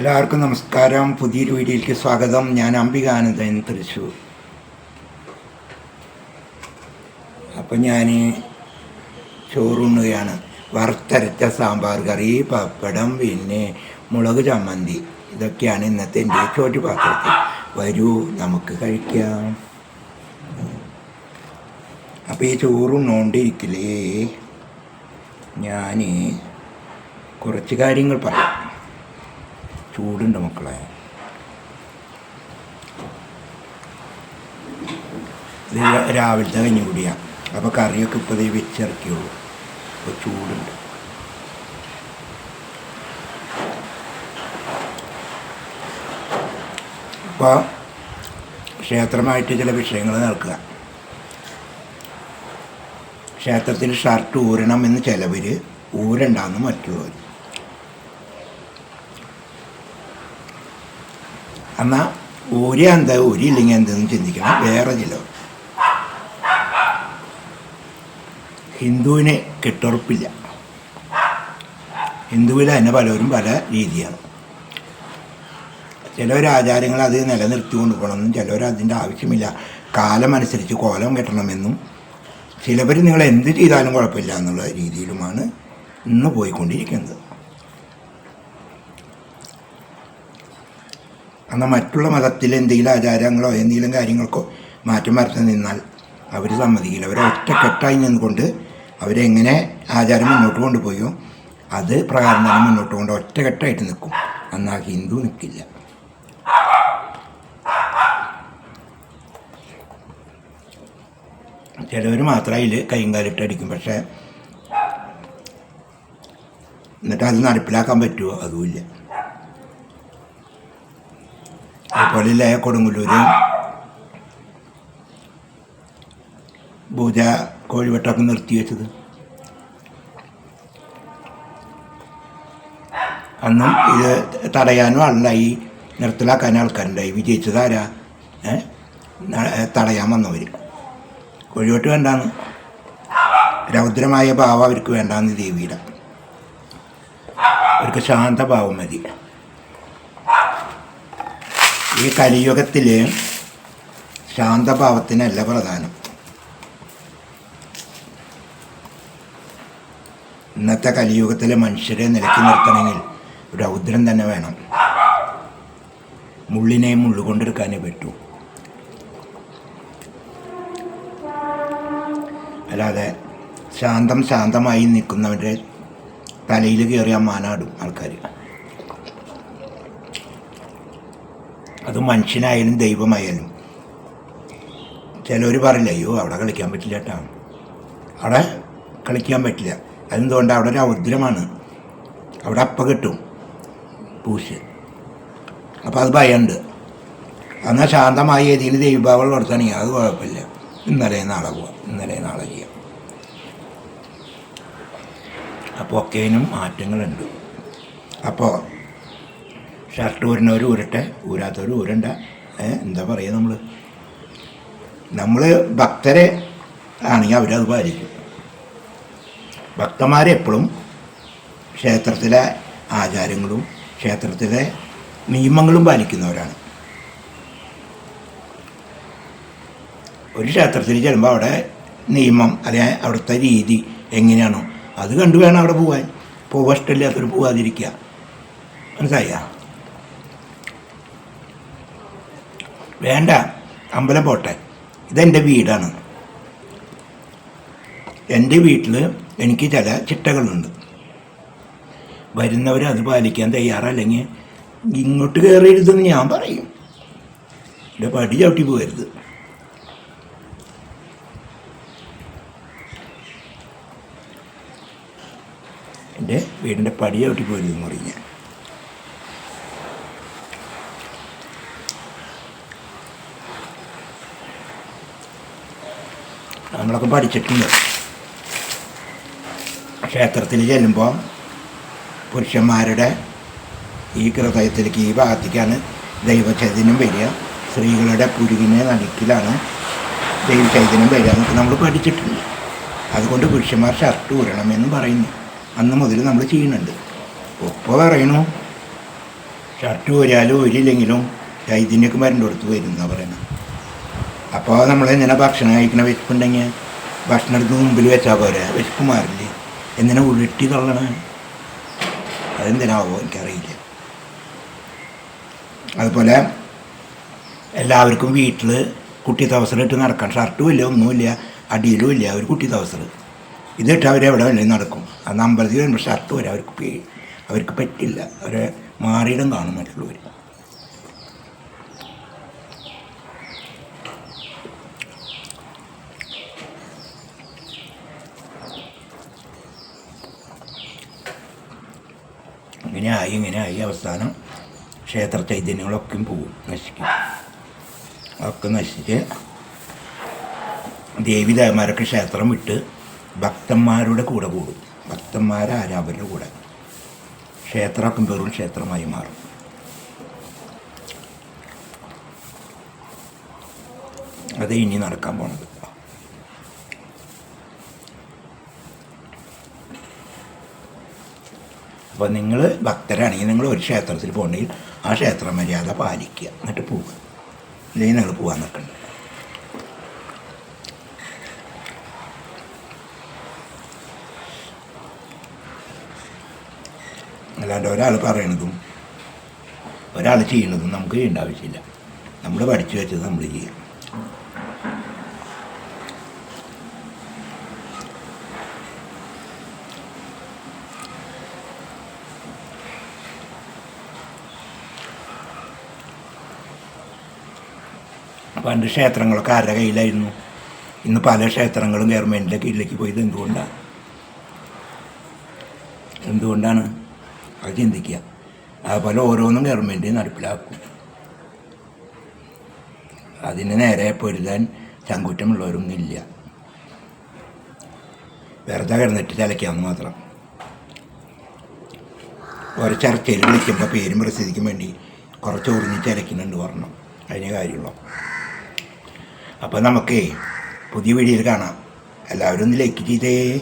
എല്ലാവർക്കും നമസ്കാരം. പുതിയൊരു വീഡിയോയിലേക്ക് സ്വാഗതം. ഞാൻ അംബികാനന്ദൻ തൃശ്ശൂർ. അപ്പം ഞാൻ ചോറുണ്ണുകയാണ്. വറുത്തരച്ച സാമ്പാർ കറി പപ്പടം പിന്നെ മുളക് ചമ്മന്തി. ഇതൊക്കെയാണ് ഇന്നത്തെ എന്റെ ചോറ്റ് പാത്രത്തിൽ വരൂ നമുക്ക് കഴിക്കാം. അപ്പോൾ ഈ ചോറുണ്ണോണ്ടിരിക്കലേ ഞാൻ കുറച്ച് കാര്യങ്ങൾ പറയാം. ചൂടുണ്ട് മക്കളെ. ഇത് രാവിലത്തെ കഞ്ഞി കൂടിയാ. അപ്പോൾ കറിയൊക്കെ ഇപ്പോൾ ദേ വെച്ചിറക്കിയുള്ളൂ. അപ്പോൾ ചൂടുണ്ട്. അപ്പോൾ ക്ഷേത്രമായിട്ട് ചില വിഷയങ്ങൾ നടക്കുക. ക്ഷേത്രത്തിൽ ഷർട്ട് ഊരണം എന്ന് ചിലവർ ഊരണ്ടാന്ന് മറ്റുള്ളവർ എന്നാൽ ഊരി എന്താ ഊരിയില്ലെങ്കിൽ എന്തെന്ന് ചിന്തിക്കണം. വേറെ ചില ഹിന്ദുവിന് കെട്ടുറപ്പില്ല. ഹിന്ദുവിൽ തന്നെ പലരും പല രീതിയാണ്. ചില ആചാരങ്ങൾ അത് നിലനിർത്തി കൊണ്ടുപോകണമെന്നും ചിലവർ അതിന്റെ ആവശ്യമില്ല. കാലം അനുസരിച്ച് കോലം കെട്ടണമെന്നും ചിലവർ നിങ്ങൾ എന്ത് ചെയ്താലും കുഴപ്പമില്ല എന്നുള്ള രീതിയിലുമാണ് ഇന്ന് പോയിക്കൊണ്ടിരിക്കുന്നത്. എന്നാൽ മറ്റുള്ള മതത്തിൽ എന്തെങ്കിലും ആചാരങ്ങളോ എന്തെങ്കിലും കാര്യങ്ങൾക്കോ മാറ്റം വരുത്തി നിന്നാൽ അവർ സമ്മതിക്കില്ല. അവർ ഒറ്റക്കെട്ടായി നിന്നുകൊണ്ട് അവരെങ്ങനെ ആചാരം മുന്നോട്ട് കൊണ്ടുപോയോ അത് പ്രകാരം തന്നെ മുന്നോട്ട് കൊണ്ട് ഒറ്റക്കെട്ടായിട്ട് നിൽക്കും. എന്നാൽ ഹിന്ദു നിൽക്കില്ല ചിലവർ മാത്രം അതിൽ കൈയും കാലിട്ടടിക്കും പക്ഷേ എന്നിട്ട് അത് നടപ്പിലാക്കാൻ പറ്റുമോ? അതുമില്ല അതുപോലെ കൊടുങ്ങല്ലൂര്. പൂജ കോഴിവട്ടമൊക്കെ നിർത്തി വെച്ചത്. അന്നും ഇത് തടയാനും ആളുണ്ടായി നിർത്തലാക്കാൻ ആൾക്കാരുണ്ടായി. വിജയിച്ചതാരാ? തടയാൻ വന്നവർ കോഴിവട്ട് വേണ്ടാന്ന്. രൗദ്രമായ ഭാവം അവർക്ക് വേണ്ടാന്ന് ദേവിയുടെ അവർക്ക് ശാന്തഭാവം മതി. ഈ കലിയുഗത്തിൽ ശാന്തഭാവത്തിനല്ല പ്രധാനം. ഇന്നത്തെ കലിയുഗത്തിലെ മനുഷ്യരെ നിലക്കി നിർത്തണമെങ്കിൽ രൗദ്രം തന്നെ വേണം. മുള്ളിനെ മുള്ളുകൊണ്ടെടുക്കാനേ പറ്റൂ. അല്ലാതെ ശാന്തം ശാന്തമായി നിൽക്കുന്നവരുടെ തലയിൽ കയറിയ മാനാടും ആൾക്കാർ അത് മനുഷ്യനായാലും ദൈവമായാലും. ചിലവർ പറയില്ല അയ്യോ അവിടെ കളിക്കാൻ പറ്റില്ല കേട്ടോ അവിടെ കളിക്കാൻ പറ്റില്ല. അതെന്തുകൊണ്ട്? അവിടെ ഒരു ഔദ്രമാണ് അവിടെ അപ്പ കിട്ടും പൂശ് അപ്പോൾ അത് ഭയമുണ്ട് എന്നാൽ ശാന്തമായ ഏതെങ്കിലും ദൈവഭാവം വളർത്തണമെങ്കിൽ അത് കുഴപ്പമില്ല. ഇന്നലെ നാളെ പോവാം. ഇന്നലെ നാളെ ചെയ്യാം. അപ്പോൾ ഒക്കേനും മാറ്റങ്ങളുണ്ട്. അപ്പോൾ ഷർട്ട് ഊരുന്നവർ ഊരട്ടെ ഊരാത്തവർ ഊരണ്ട. എന്താ പറയുക നമ്മൾ നമ്മൾ ഭക്തരെ ആണെങ്കിൽ അവരത് പാലിക്കും. ഭക്തന്മാരെപ്പോഴും ക്ഷേത്രത്തിലെ ആചാരങ്ങളും ക്ഷേത്രത്തിലെ നിയമങ്ങളും പാലിക്കുന്നവരാണ്. ഒരു ക്ഷേത്രത്തിൽ ചെല്ലുമ്പോൾ അവിടെ നിയമം അല്ലെങ്കിൽ അവിടുത്തെ രീതി എങ്ങനെയാണോ അത് കണ്ടു വേണം അവിടെ പോകാൻ പോകാൻ ഇഷ്ടമില്ലാത്തവർ പോകാതിരിക്കുക മനസ്സിലായ? വേണ്ട അമ്പലം പോട്ടെ. ഇതെന്റെ വീടാണ്. എന്റെ വീട്ടിൽ എനിക്ക് ചില ചിട്ടകളുണ്ട്. വരുന്നവർ അത് പാലിക്കാൻ തയ്യാറല്ലെങ്കിൽ ഇങ്ങോട്ട് കയറരുതെന്ന് ഞാൻ പറയും. എന്റെ പടി ചവിട്ടി പോകരുത്. എന്റെ വീടിന്റെ പടി ചവിട്ടി പോകരുതെന്ന് പറയും ഞാൻ. നമ്മളൊക്കെ പഠിച്ചിട്ടുണ്ട്. ക്ഷേത്രത്തിൽ ചെല്ലുമ്പോൾ പുരുഷന്മാരുടെ ഈ ഹൃദയത്തിലേക്ക് ഈ ഭാഗത്തേക്കാണ് ദൈവചൈതന്യം വരിക. സ്ത്രീകളുടെ പുരുകിനെ നടുക്കിലാണ് ദൈവചൈതന്യം വരിക എന്നൊക്കെ നമ്മൾ പഠിച്ചിട്ടുണ്ട്. അതുകൊണ്ട് പുരുഷന്മാർ ഷർട്ട് ഊരണമെന്ന് പറയുന്നു. അന്ന് മുതൽ നമ്മൾ ചെയ്യുന്നുണ്ട്. ഒപ്പം പറയണു ഷർട്ട് ഊരാലും ഊരില്ലെങ്കിലും ചൈതന്യൊക്കെ മരുന്ന് കൊടുത്ത് വരും പറയുന്നത്. അപ്പോൾ നമ്മൾ ഇങ്ങനെ ഭക്ഷണം കഴിക്കണ വിശപ്പുണ്ടെങ്കിൽ ഭക്ഷണം എടുത്ത് മുമ്പിൽ വെച്ചാൽ പോരെ? വിശപ്പ് മാറില്ലേ എന്തിനാ ഉരുട്ടി തള്ളണ? അതെന്തിനാവോ എനിക്കറിയില്ല. അതുപോലെ എല്ലാവർക്കും വീട്ടിൽ കുട്ടി തവസർ ഇട്ട് നടക്കാൻ ഷർട്ടും ഇല്ല ഒന്നുമില്ല അടിയിലും ഇല്ല ഒരു കുട്ടി തവസർ ഇതിട്ട് അവരെവിടെ വേണമെങ്കിൽ നടക്കും. അന്ന് അമ്പലത്തിൽ വരുമ്പോൾ ഷർട്ട് വരെ അവർക്ക് അവർക്ക് പറ്റില്ല. അവരെ മാറിയിടം കാണും മറ്റുള്ളവർ ഇങ്ങനെ ആയി ഇങ്ങനെ ആയി അവസാനം ക്ഷേത്ര ചൈതന്യങ്ങളൊക്കെയും പോവും നശിക്കും. ഒക്കെ നശിച്ച് ദേവിദേവന്മാരൊക്കെ ക്ഷേത്രം വിട്ട് ഭക്തന്മാരുടെ കൂടെ കൂടും. ഭക്തന്മാരെ അവരുടെ കൂടെ. ക്ഷേത്രമൊക്കെ വെറും ക്ഷേത്രമായി മാറും. അത് ഇനി നടക്കാൻ പോണത്. അപ്പോൾ നിങ്ങൾ ഭക്തരാണെങ്കിൽ നിങ്ങൾ ഒരു ക്ഷേത്രത്തിൽ പോകണമെങ്കിൽ ആ ക്ഷേത്ര മര്യാദ പാലിക്കുക. എന്നിട്ട് പോവുക. അല്ലെങ്കിൽ നിങ്ങൾ പോകാൻ നിൽക്കണ്ട. അല്ലാണ്ട് ഒരാൾ പറയണതും ഒരാൾ ചെയ്യണതും നമുക്ക് ചെയ്യേണ്ട ആവശ്യമില്ല. നമ്മൾ പഠിച്ചു വെച്ചത് നമ്മൾ ചെയ്യാം. പണ്ട് ക്ഷേത്രങ്ങളൊക്കെ ആരുടെ കയ്യിലായിരുന്നു? ഇന്ന് പല ക്ഷേത്രങ്ങളും ഗവൺമെന്റിന്റെ കീഴിലേക്ക് പോയത് എന്തുകൊണ്ടാണ് എന്തുകൊണ്ടാണ്? അത് ചിന്തിക്കുക. അതുപോലെ ഓരോന്നും ഗവൺമെന്റ് നടപ്പിലാക്കും. അതിന് നേരെ പൊരുതാൻ ചങ്കുറ്റമുള്ളവരൊന്നും ഇല്ല വെറുതെ കിടന്നിട്ട് ചലയ്ക്കാമെന്ന് മാത്രം. ഓരോ ചർച്ചയിൽ വിളിക്കുമ്പോൾ പേരും പ്രസിദ്ധിക്കും വേണ്ടി കുറച്ച് ഉറിഞ്ഞ് ചലയ്ക്കുന്നുണ്ട് പറഞ്ഞു അതിന് കാര്യമുള്ളൂ? അപ്പോൾ നമുക്ക് പുതിയ വീഡിയോയിൽ കാണാം. എല്ലാവരും ഒന്ന് ലൈക്ക് ചെയ്തേ.